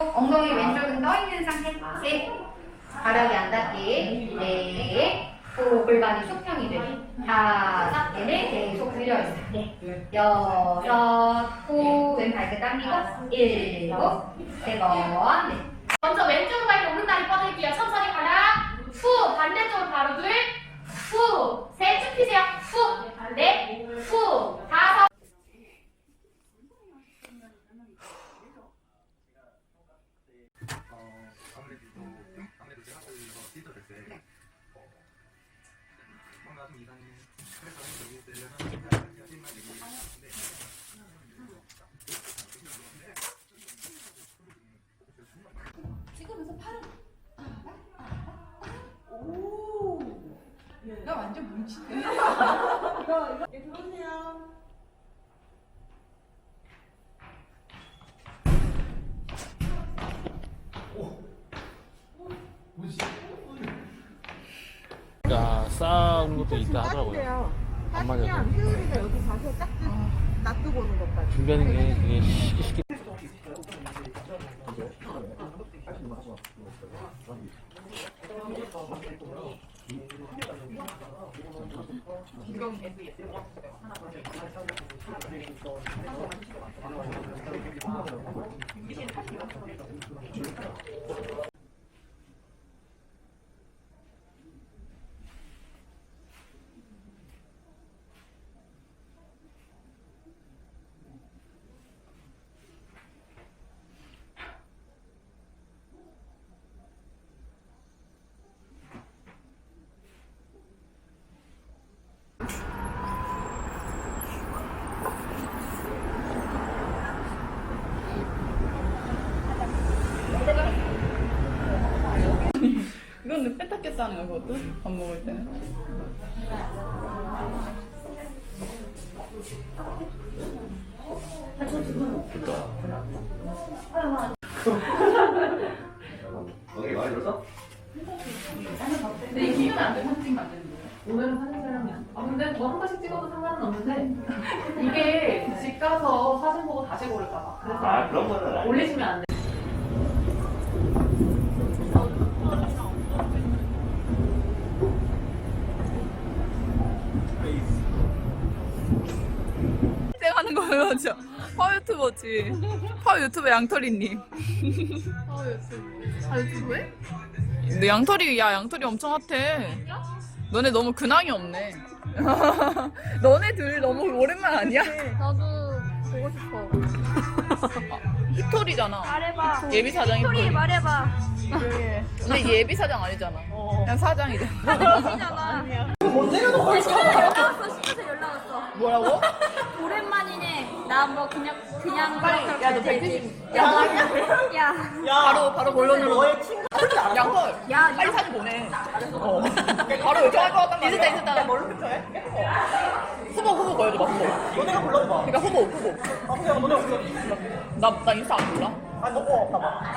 엉덩이 왼쪽은 떠 있는 상태. 셋. 바닥에 안 닿게. 넷. 후 골반이 수평이 되게. 다섯. 얘네 계속 들려있어. 네. 여섯. 후. 왼 발끝 당기고. 일곱. 세 번. 넷. 먼저 왼쪽 발로 오른 다리 뻗을게요. 천천히 가라. 후 반대쪽으로 바로 둘. 후. 셋쭉 피세요. 후. 넷. 후. 다섯. 어, 아무래도 아무래도 제가 그 디지털 때 찍으면서 팔을 오. 나 완전. 들어오세 싸우는 것도 있다 하더라고요. 안. 효율이가 여기 가서 딱 놔두고 오는 것까지. 준비하는 게 되게 쉽게 쉽게. 하는 거 그것도 밥 먹을 때는. 오케이 많이 들었어? 근데 이 기면 안 돼. 사진 찍으면 안 되는 거예요. 오늘은 사진 촬영이 안 돼. 아 근데 뭐 한 번씩 찍어도 상관은 없는데 이게 집 가서 사진 보고 다시 고를까 봐. 그래서 아 그런 거는 아니. 올리시면 안 돼. 쌩하는 거예요, 저. 파 유튜버지. 파 유튜버 양털이님. 파 유튜버. 파 유튜버에? 근데 양털이, 야, 양털이 엄청 핫해. 너네 너무 근황이 없네. 너네 둘 너무 오랜만 아니야? 나도 보고 싶어. 힙털이잖아. 말해봐. 예비 사장 소리 힙털이. 말해봐. 근데 예비 사장 아니잖아. 그냥 사장이잖아. 아니잖아. 못 내려놓고 있어. 연락 왔어. 시켜서 연락 왔어. 뭐라고? 오랜만이네. 나 뭐 그냥 그냥 빨리 야, 너 170. 야, 야, 바로, 바로 본론으로. 양털. 야, 빨리 사진 보내. 어. 바로 요청할 것 같단 말이야. 있었다, 있었다. 뭘로 요청해? 후보, 후보 보여줘, 봐, 후보. 너네가 불러봐. 그러니까 후보, 후보. 아, 그냥 너네 없어. 나, 나 인스타 안 몰라? 아, 너거 봐봐.